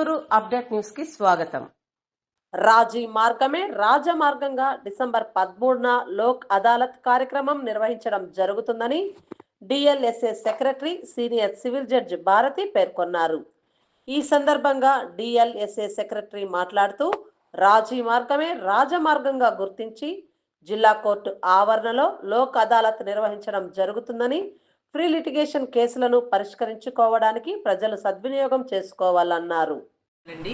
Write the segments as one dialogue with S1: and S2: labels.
S1: Chittoor update న్యూస్కి స్వాగతం. రాజీ మార్గమే రాజమార్గంగా డిసెంబర్ పదమూడున లోక్ అదాలత్ కార్యక్రమం నిర్వహించడం జరుగుతుందని DLSA secretary senior civil judge Bharati పేర్కొన్నారు. ఈ సందర్భంగా డిఎల్ఎస్ఏ సెక్రటరీ మాట్లాడుతూ రాజీ మార్గమే రాజమార్గంగా గుర్తించి జిల్లా కోర్టు ఆవరణలో లోక్ అదాలత్ నిర్వహించడం జరుగుతుందని ఫ్రీ లిటిగేషన్ కేసులను పరిష్కరించుకోవడానికి ప్రజలు సద్వినియోగం చేసుకోవాలన్నారు.
S2: అండి.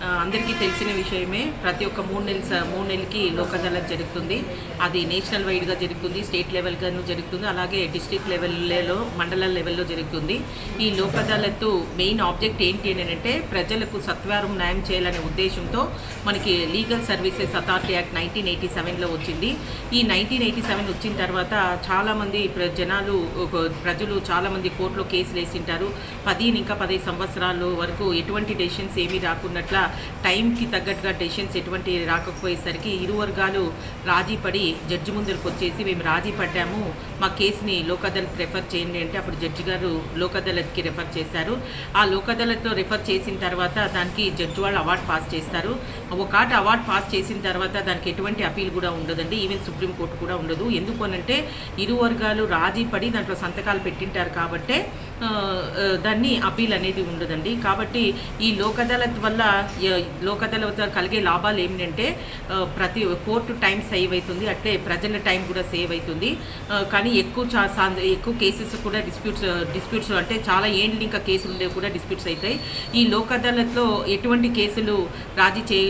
S2: అందరికీ తెలిసిన విషయమే ప్రతి ఒక్క మూడు నెలల స- మూడు నెలలకి లోక్ అదాలత్ జరుగుతుంది. అది నేషనల్ వైడ్గా జరుగుతుంది స్టేట్ లెవెల్గాను జరుగుతుంది అలాగే డిస్ట్రిక్ట్ లెవెల్లో మండల లెవెల్లో జరుగుతుంది. ఈ లోక్ అదాలత్ మెయిన్ ఆబ్జెక్ట్ ఏంటి అని అంటే ప్రజలకు సత్వరం న్యాయం చేయాలనే ఉద్దేశంతో మనకి legal services authority act nineteen eighty సెవెన్లో వచ్చింది. ఈ నైన్టీన్ ఎయిటీ సెవెన్ వచ్చిన తర్వాత చాలామంది ప్ర- జనాలు ప్రజలు చాలామంది కోర్టులో కేసులు వేసింటారు పదిహేను ఇంకా పదిహేను సంవత్సరాలు వరకు ఎటువంటి డెసిషన్స్ ఏమీ రాకున్నట్ల టైంకి తగ్గట్టుగా డెసిషన్స్ ఎటువంటి రాకపోయేసరికి ఇరు వర్గాలు రాజీ పడి జడ్జి ముందరకు వచ్చేసి మేము రాజీ పడ్డాము. మా కేసుని లోక్ అదాలత్ రెఫర్ చేయండి అంటే అప్పుడు జడ్జి గారు లోక్ అదాలత్కి రెఫర్ చేశారు. ఆ లోక్ అదాలత్లో రెఫర్ చేసిన తర్వాత దానికి జడ్జి వాళ్ళు అవార్డు పాస్ చేస్తారు. ఒక ఆట అవార్డు పాస్ చేసిన తర్వాత దానికి ఎటువంటి అపీల్ కూడా ఉండదండి. ఈవెన్ సుప్రీంకోర్టు కూడా ఉండదు. ఎందుకు అనంటే ఇరు వర్గాలు రాజీ పడి దాంట్లో సంతకాలు పెట్టింటారు కాబట్టే దాన్ని అపీల్ అనేది ఉండదండి. కాబట్టి ఈ లోక్ అదాలత్ వల్ల య- కలిగే లాభాలు ఏమిటంటే ప్రతి కోర్టు టైం సేవ్ అవుతుంది అట్లే ప్రజల టైం కూడా సేవ్ అవుతుంది. కానీ ఎక్కువ చా ఎక్కువ కేసెస్ కూడా డిస్ప్యూట్స్ డిస్ప్యూట్స్ అంటే చాలా ఏండ్లు ఇంకా కేసులు ఉండేవి కూడా డిస్ప్యూట్స్ అవుతాయి. ఈ లోక్ అదాలత్లో ఎటువంటి కేసులు రాజీ చేయ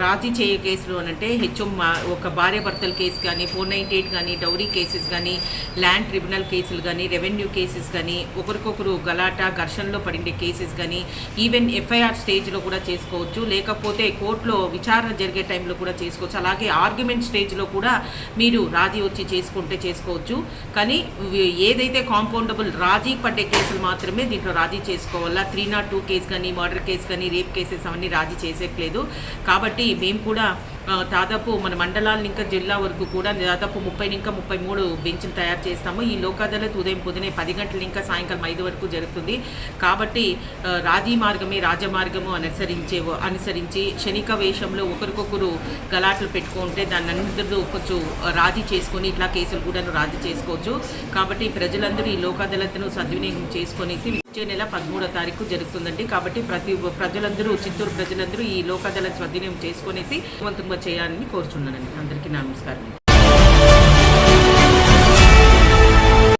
S2: రాజీ చేయ కేసులు అని అంటే హెచ్ఎం ఒక భార్య భర్తల కేసు కానీ ఫోర్ నైంటీ ఎయిట్ కానీ డౌరీ కేసెస్ కానీ ల్యాండ్ ట్రిబ్యునల్ కేసులు కానీ రెవెన్యూ కేసెస్ కానీ ఒకరికొకరు గలాటా ఘర్షణలో పడిండే కేసెస్ కానీ ఈవెన్ ఎఫ్ఐఆర్ స్టేజ్లో కూడా చేసుకోవచ్చు. లేకపోతే కోర్టులో విచారణ జరిగే టైంలో కూడా చేసుకోవచ్చు. అలాగే ఆర్గ్యుమెంట్ స్టేజ్లో కూడా మీరు రాజీ వచ్చి చేసుకుంటే చేసుకోవచ్చు. కానీ ఏదైతే కాంపౌండబుల్ రాజీ పడ్డే కేసులు మాత్రమే దీంట్లో రాజీ చేసుకోవాలా? త్రీ నాట్ టూ కేసు కానీ మర్డర్ కేసు కానీ రేప్ కేసెస్ అవన్నీ రాజీ చేసేట్లేదు కాబట్టి మేము కూడా దాదాపు మన మండలాల ఇంకా జిల్లా వరకు కూడా దాదాపు ముప్పై ఇంకా ముప్పై మూడు బెంచ్లు తయారు చేస్తాము. ఈ లోక్ అదాలత్ ఉదయం పొద్దునే పది గంటల ఇంకా సాయంకాలం ఐదు వరకు జరుగుతుంది. కాబట్టి రాజీ మార్గమే రాజమార్గము అనుసరించి అనుసరించి క్షణిక వేషంలో ఒకరికొకరు గలాట్లు పెట్టుకుంటే దాన్ని అందరూ కొంచెం రాజీ చేసుకొని ఇట్లా కేసులు కూడా రాజీ చేసుకోవచ్చు. కాబట్టి ప్రజలందరూ ఈ లోక్ సద్వినియోగం చేసుకొనేసి వచ్చే నెల పదమూడో తారీఖు జరుగుతుందండి. కాబట్టి ప్రతి ప్రజలందరూ చిత్తూరు ప్రజలందరూ ఈ లోక్ సద్వినియోగం చేసుకునేసి వంతంగా చేయాలని కోరుచున్నానండి. అందరికీ నమస్కారం.